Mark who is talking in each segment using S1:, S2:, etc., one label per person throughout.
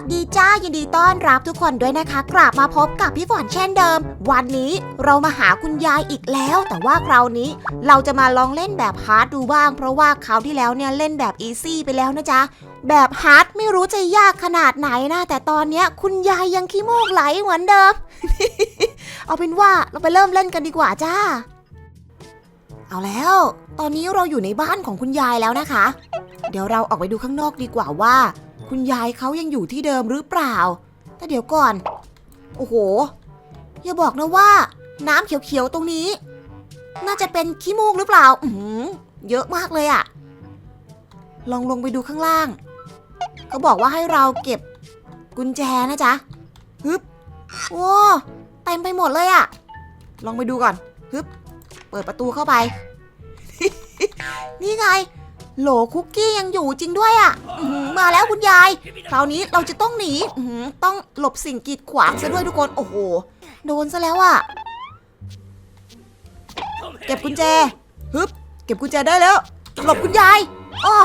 S1: สดีจ้ายินดีต้อนรับทุกคนด้วยนะคะ กลับมาพบกับพี่ฝนเช่นเดิม วันนี้เรามาหาคุณยายอีกแล้ว แต่ว่าคราวนี้เราจะมาลองเล่นแบบฮาร์ดดูบ้าง เพราะว่าคราวที่แล้วเนี่ยเล่นแบบอีซี่ไปแล้วนะจ๊ะแบบฮาร์ดไม่รู้จะยากขนาดไหนนะแต่ตอนเนี้ยคุณยายยังขี้มูกไหลเหมือนเดิม เอาเป็นว่าเราไปเริ่มเล่นกันดีกว่าจ้า เอาแล้ว ตอนนี้เราอยู่ในบ้านของคุณยายแล้วนะคะ เดี๋ยวเราออกไปดูข้างนอกดีกว่าว่า คุณยายเขายังอยู่ที่เดิมหรือเปล่า แต่เดี๋ยวก่อน โอ้โห อย่าบอกนะว่า น้ำเขียวๆตรงนี้ น่าจะเป็นขี้มูกหรือเปล่า อืเยอะมากเลยอะลองลงไปดูข้างล่าง เขาบอกว่าให้เราเก็บกุญแจนะจ๊ะฮึบโอ้เต็มไปหมดเลยอะลองไปดูก่อนฮึบเปิดประตูเข้าไป นี่ไง โหลคุกกี้ยังอยู่จริงด้วยอะ่ะมาแล้วคุณยาย คราวนี้เราจะต้องหนีต้องหลบสิ่งกีดขวางซะด้วยทุกคน โอ้โห โดนซะแล้วอะ่ะ เก็บกุญแจ ฮึบ เก็บกุญแจได้แล้ว หลบคุณยายอ้อ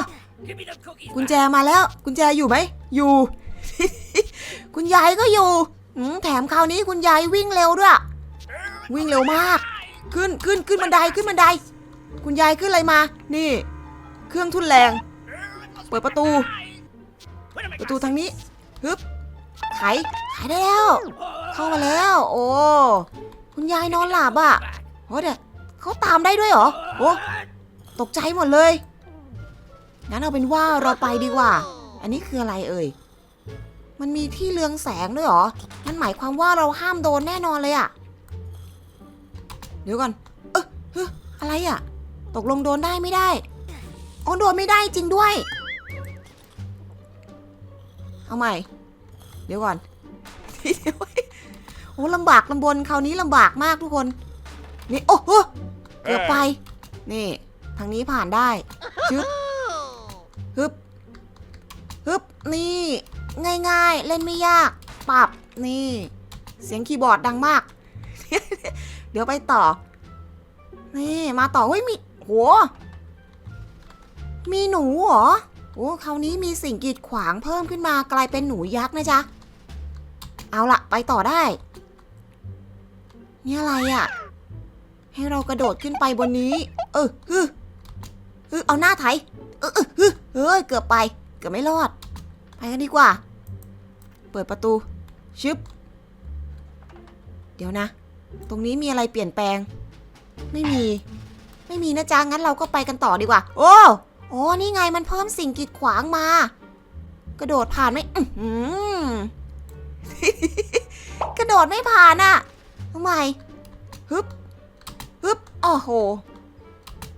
S1: กุญแจมาแล้ว กุญแจอยู่ไหม อยู่ คุณยายก็อยู่ แถมคราวนี้คุณยายวิ่งเร็วด้วย วิ่งเร็วมาก ขึ้น ขึ้น ขึ้นบันได ขึ้นบันได คุณยายขึ้นอะไรมา นี่ เครื่องทุ่นแรง เปิดประตู ประตูทางนี้ฮึบไขไขได้แล้ว เข้ามาแล้ว โอ้คุณยายนอนหลับอะโอ้เดี๋ยวเขาตามได้ด้วยเหรอโอ้ตกใจหมดเลยงั้นเอาเป็นว่าเราไปดีกว่า อันนี้คืออะไรเอ่ยมันมีที่เรืองแสงด้วยเหรอมันหมายความว่าเราห้ามโดนแน่นอนเลยอะเดี๋ยวก่อน เออเฮ้ออะไรอะตกลงโดนได้ไม่ได้ อ๋อโดนไม่ได้จริงด้วย เอาใหม่ เดี๋ยวก่อนโอ้ลำบากลำบนคราวนี้ลำบากมากทุกคน นี่โอ้โหเกือบไป นี่ ทางนี้ผ่านได้ชึบฮึบฮึบนี่ ง่ายๆ เล่นไม่ยากปรับนี่ เสียงคีย์บอร์ดดังมาก เดี๋ยวไปต่อ นี่มาต่อเฮ้ยมีโห มีหนูเหรอ โอ้คราวนี้มีสิ่งกีดขวางเพิ่มขึ้นมากลายเป็นหนูยักษ์นะจ๊ะ เอาละไปต่อได้ นี่อะไรอะ่ะ ให้เรากระโดดขึ้นไปบนนี้ เออฮึฮึเอาหน้าไถ เออเออฮึเฮ้ยเกือบไป เกือบไม่รอด ไปกันดีกว่า เปิดประตู ชึบ เดี๋ยวนะ ตรงนี้มีอะไรเปลี่ยนแปลง ไม่มี ไม่มีนะจ๊ะงั้นเราก็ไปกันต่อดีกว่า โอ้ อ้นี่ไงมันเพิ่มสิ่งกีดขวางมา กระโดดผ่านไหมอื้อหือกระโดดไม่ผ่านอะทำไมฮึบฮึบโอ้โห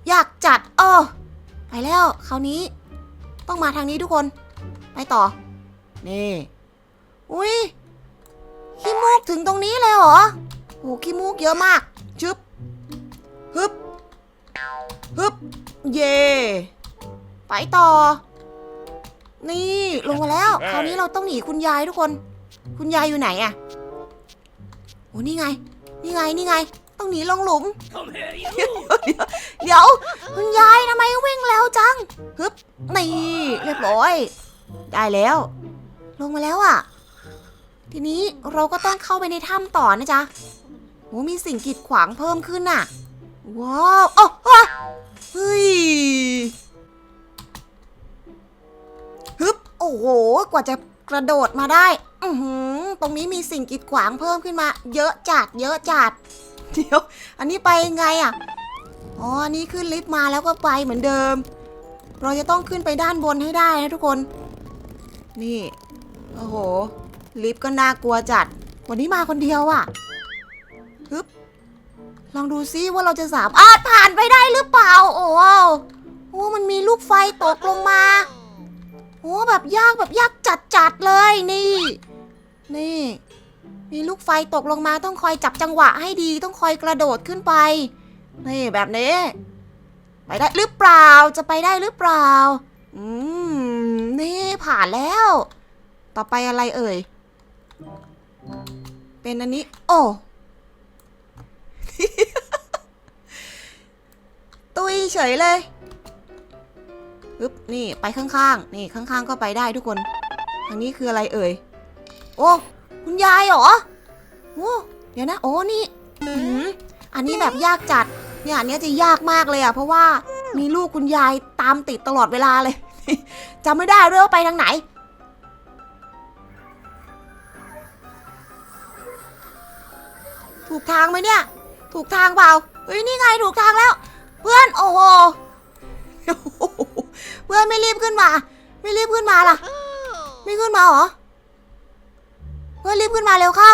S1: อยากจัดอ้อไปแล้วคราวนี้ ต้องมาทางนี้ทุกคน ไปต่อ นี่ อุ้ยขี้มูกถึงตรงนี้เลยเหรอโอ้ขี้มูกเยอะมากชึบฮึบฮึบ เย่ ไปต่อ นี่ลงมาแล้ว คราวนี้เราต้องหนีคุณยายทุกคน คุณยายอยู่ไหนอะโอ้นี่ไง นี่ไง นี่ไง ต้องหนีลงหลุม เดี๋ยว คุณยายทำไมวิ่งเร็วจัง ฮึบ นี่ เรียบร้อย ได้แล้ว ลงมาแล้วอะทีนี้เราก็ต้องเข้าไปในถ้ำต่อนะจ๊ะโหมีสิ่งกีดขวางเพิ่มขึ้นน่ะ ว้าว โอ้โอ้เฮ้ย อ้โห กว่าจะกระโดดมาได้ อือหือตรงนี้มีสิ่งกีดขวางเพิ่มขึ้นมา เยอะจัด เยอะจัด เดี๋ยว อันนี้ไปยังไงอะ อ๋อนนี้ขึ้นลิฟต์มาแล้วก็ไปเหมือนเดิม เราจะต้องขึ้นไปด้านบนให้ได้นะทุกคน นี่ โอ้โห ลิฟต์ก็น่ากลัวจัด วันนี้มาคนเดียวอะฮึบลองดูซิว่าเราจะสามารถผ่านไปได้หรือเปล่า โอ้โหโอ้มันมีลูกไฟตกลงมา โอ้แบบยากแบบยากจัดจัดๆเลยนี่ นี่ มีลูกไฟตกลงมาต้องคอยจับจังหวะให้ดีต้องคอยกระโดดขึ้นไป นี่แบบนี้ ไปได้หรือเปล่าจะไปได้หรือเปล่า อืม นี่ผ่านแล้ว ต่อไปอะไรเอ่ย เป็นอันนี้ โอ้ตุยเฉยเลย ปึ๊บนี่ไปข้างๆ นี่ข้างๆ ก็ไปได้ทุกคนอันนี้คืออะไรเอ่ย โอ้คุณยายเหรอ โอ้เดี๋ยวนะ โอ้นี่อันนี้แบบยากจัด เนี่ยอันนี้จะยากมากเลยอะเพราะว่ามีลูกคุณยายตามติดตลอดเวลาเลยจำไม่ได้ด้วยว่าไปทางไหน ถูกทางไหมเนี่ย ถูกทางเปล่า เฮ้ยนี่ไงถูกทางแล้ว เพื่อนโอ้โห เพื่อนไม่รีบขึ้นมา ไม่รีบขึ้นมาล่ะ ไม่ขึ้นมาเหรอ เพื่อนรีบขึ้นมาเร็วเข้า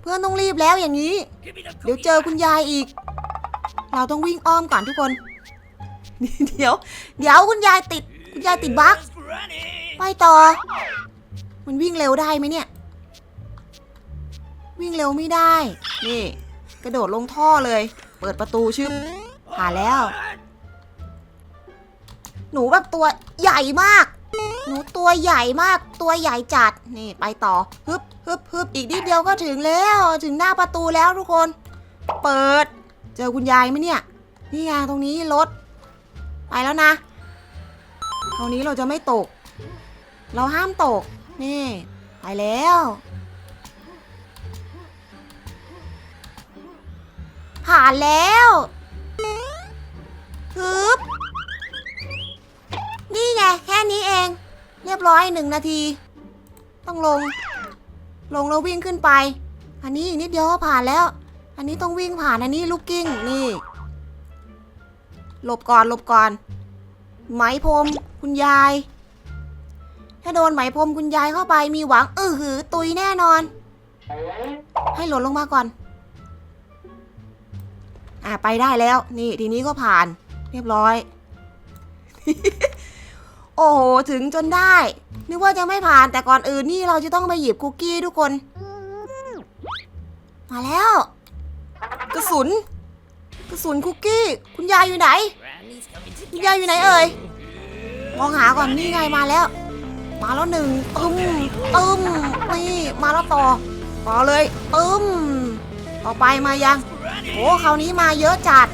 S1: เพื่อนต้องรีบแล้วอย่างนี้ เดี๋ยวเจอคุณยายอีก เราต้องวิ่งอ้อมก่อนทุกคน เดี๋ยว เดี๋ยวคุณยายติด คุณยายติดบั๊กไปต่อ มันวิ่งเร็วได้ไหมเนี่ย วิ่งเร็วไม่ได้ นี่ กระโดดลงท่อเลย เปิดประตูชึบผ่านแล้ว หนูแบบตัวใหญ่มาก หนูตัวใหญ่มาก ตัวใหญ่จัด นี่ไปต่อ ฮึบฮึบฮึบอีกนิดเดียวก็ถึงแล้ว ถึงหน้าประตูแล้วทุกคน เปิด เจอคุณยายไหมเนี่ย นี่ไงตรงนี้รถ ไปแล้วนะ คราวนี้เราจะไม่ตก เราห้ามตก นี่ ไปแล้วผ่านแล้วฮึบ นี่ไงแค่นี้เอง เรียบร้อยหนึ่งนาที ต้องลง ลงแล้ววิ่งขึ้นไป อันนี้อีกนิดเดียวก็ผ่านแล้ว อันนี้ต้องวิ่งผ่านอันนี้ลูกกิ้งนี่ หลบก่อนหลบก่อน ไหมพรมคุณยาย ถ้าโดนไหมพรมคุณยายเข้าไปมีหวังเออหือ ตุยแน่นอน ให้หล่นลงมาก่อน อะไปได้แล้ว นี่ทีนี้ก็ผ่าน เรียบร้อย โอ้โห ถึงจนได้ นึกว่าจะไม่ผ่านแต่ก่อนอื่นนี่เราจะต้องไปหยิบคุกกี้ทุกคน มาแล้ว กระสุน กระสุนคุกกี้ คุณยายอยู่ไหน คุณยายอยู่ไหนเอ่ยมองหาก่อนนี่ไงมาแล้ว มาแล้วหนึ่งตึมตึมนี่มาแล้วต่อต่อเลยตึมต่อไปมายังโอ้คราวนี้มาเยอะจัด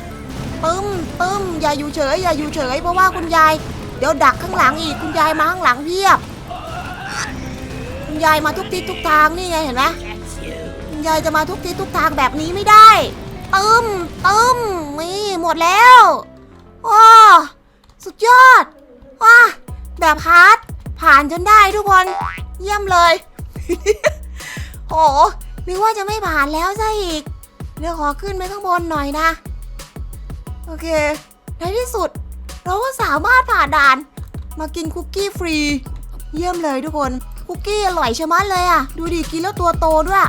S1: ตึมตึมอย่าอยู่เฉย อย่าอยู่เฉย เพราะว่าคุณยาย เดี๋ยวดักข้างหลังอีกคุณยายมาข้างหลังเพียบ คุณยายมาทุกทิศทุกทางนี่ไงเห็นไหมคุณยายจะมาทุกทิศทุกทางแบบนี้ไม่ได้ตึมตึมนี่หมดแล้วว้าสุดยอดว้าแบบฮาร์ดผ่านจนได้ทุกคน เยี่ยมเลยโหนึกว่าจะไม่ผ่านแล้วซะอีก เดี๋ยวขอขึ้นไปข้างบนหน่อยนะ โอเค ในที่สุด เราก็สามารถผ่านด่าน มากินคุกกี้ฟรี เยี่ยมเลยทุกคน คุกกี้อร่อยชะมัดเลยอะ ดูดิกินแล้วตัวโตด้วย